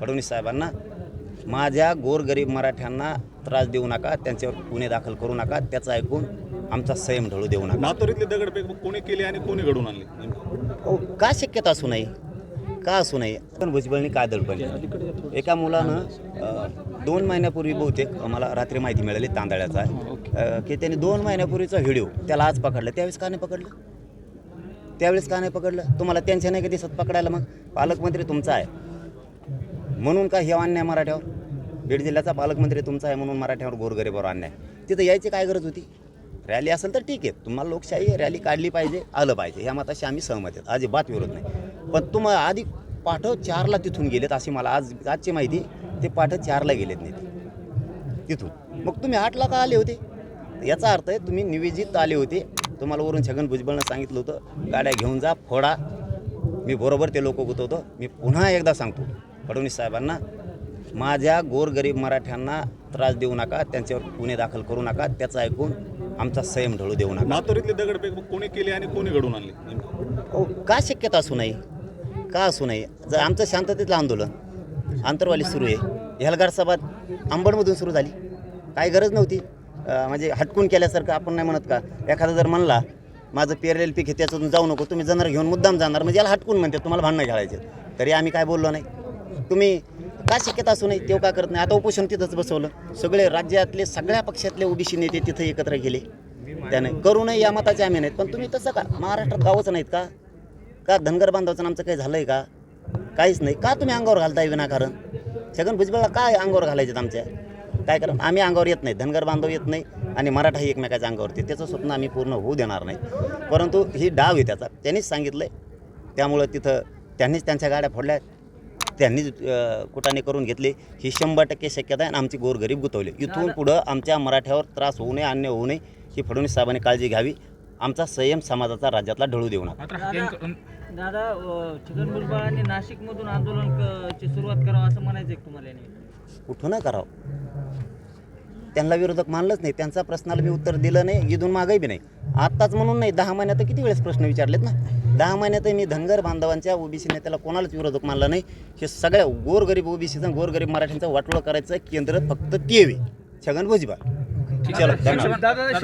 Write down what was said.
फडणवीस साहेबांना माझ्या गोरगरीब मराठ्यांना त्रास देऊ नका त्यांच्यावर गुन्हे दाखल करू नका त्याचं ऐकून आमचा संयम ढळू देऊ नका. मातोरीतले दगडफेक कोणी केली आणि कोणी घडून आणली? अहो, का शक्यता असू नये? का असू नये? पण भुजबळनी काय दडपण एका मुलानं दोन महिन्यापूर्वी बहुतेक मला रात्री माहिती मिळाली तांदळ्याचा की त्यांनी दोन महिन्यापूर्वीचा व्हिडिओ त्याला आज पकडलं. त्यावेळेस का नाही पकडलं? त्यावेळेस का नाही पकडलं? तुम्हाला त्यांच्या नाही का दिसत पकडायला मग? पालकमंत्री तुमचा आहे. म्हणून का हे अन्याय मराठ्यावर? बीड जिल्ह्याचा पालकमंत्री तुमचा आहे म्हणून मराठ्यावर गोरगरीबावर अन्याय. तिथं यायची काय गरज होती? रॅली असेल तर ठीक आहे. तुम्हाला लोकशाही रॅली काढली पाहिजे आलं पाहिजे. ह्या मताशी आम्ही सहमत आहेत. अजिबात विरोध नाही. पण तुम्हाला आधी पाठव चारला तिथून गेलेत अशी मला आज आजची माहिती ते पाठव चारला गेलेत नाही. तिथून. मग तुम्ही आठला का आले होते? याचा अर्थ आहे तुम्ही निवेदित आले होते. तुम्हाला वरून छगन भुजबळनं सांगितलं होतं गाड्या घेऊन जा फोडा. मी बरोबर ते लोक गुतवतो. मी पुन्हा एकदा सांगतो. फडणवीस साहेबांना माझ्या गोरगरीब मराठ्यांना त्रास देऊ नका त्यांच्यावर गुन्हे दाखल करू नका त्याचं ऐकून आमचा संयम ढळू देऊ नका. मातोरीतले दगडफेक कोणी केली आणि कोणी घडून आणली? अहो, का शक्यता असू नये? का असू नये? जर आमचं शांततेतलं आंदोलन आंतरवाली सुरू आहे. हेलगार सभा अंबडमधून सुरू झाली. काही गरज नव्हती. म्हणजे हटकून केल्यासारखं आपण नाही म्हणत का? एखादा जर म्हणला माझं पेरलेलं पीक आहे त्याच्यातून जाऊ नको तुम्ही जनार घेऊन मुद्दाम जाणार म्हणजे याला हटकून म्हणते तुम्हाला भांडणं घालायचे तरी आम्ही काय बोललो नाही. तुम्ही का शक्यता असू नये तेव्हा का करत नाही? आता उपोषण तिथंच बसवलं. सगळे राज्यातले सगळ्या पक्षातले ओबीसी नेते तिथं एकत्र गेले. त्याने करू नये या मताचे आम्ही नाहीत. पण तुम्ही तसं का? महाराष्ट्रात गावच नाहीत का? का धनगर बांधवाचं आमचं काही झालं आहे का? काहीच नाही. का तुम्ही अंगावर घालताय विनाकारण? छगन भुजबळला काय अंगावर घालायचे आमच्या? काय कारण आम्ही अंगावर येत नाही. धनगर बांधव येत नाही आणि मराठाही एकमेकाच्या अंगावर येते त्याचं स्वप्न आम्ही पूर्ण होऊ देणार नाही. परंतु ही डाव आहे त्याचा. त्यांनीच सांगितलं आहे त्यामुळं तिथं त्यांनीच त्यांच्या गाड्या फोडल्या त्यांनीच अ, कुटाने करून घेतले. ही शंभर टक्के शक्यता आहे आणि आमची गोरगरीब गुतवली. इथून पुढं आमच्या मराठ्यावर त्रास होऊ नये अन्य होऊ नये ही फडणवीस साहेबांनी काळजी घ्यावी. आमचा संयम समाजाचा राज्यातला ढळू देऊ नका. दादा छगन भुजबळांनी नाशिकमधून आंदोलन ची सुरुवात करावं असं म्हणायचं तुम्हाला याने? कुठं नाही करावं? त्यांना विरोधक मानलंच नाही. त्यांचा प्रश्नाला मी उत्तर दिलं नाही. इथून मागही बी नाही. आत्ताच म्हणून नाही दहा महिन्यात किती वेळेस प्रश्न विचारलेत ना? दहा महिन्यात मी धनगर बांधवांच्या ओबीसी नेत्याला कोणालाच विरोधक मानला नाही. हे सगळ्या गोरगरीब ओबीसीचं गोरगरीब मराठ्यांचं वाटोळं करायचं केंद्र फक्त तेवे छगन भुजबळ. चलो धन्यवाद.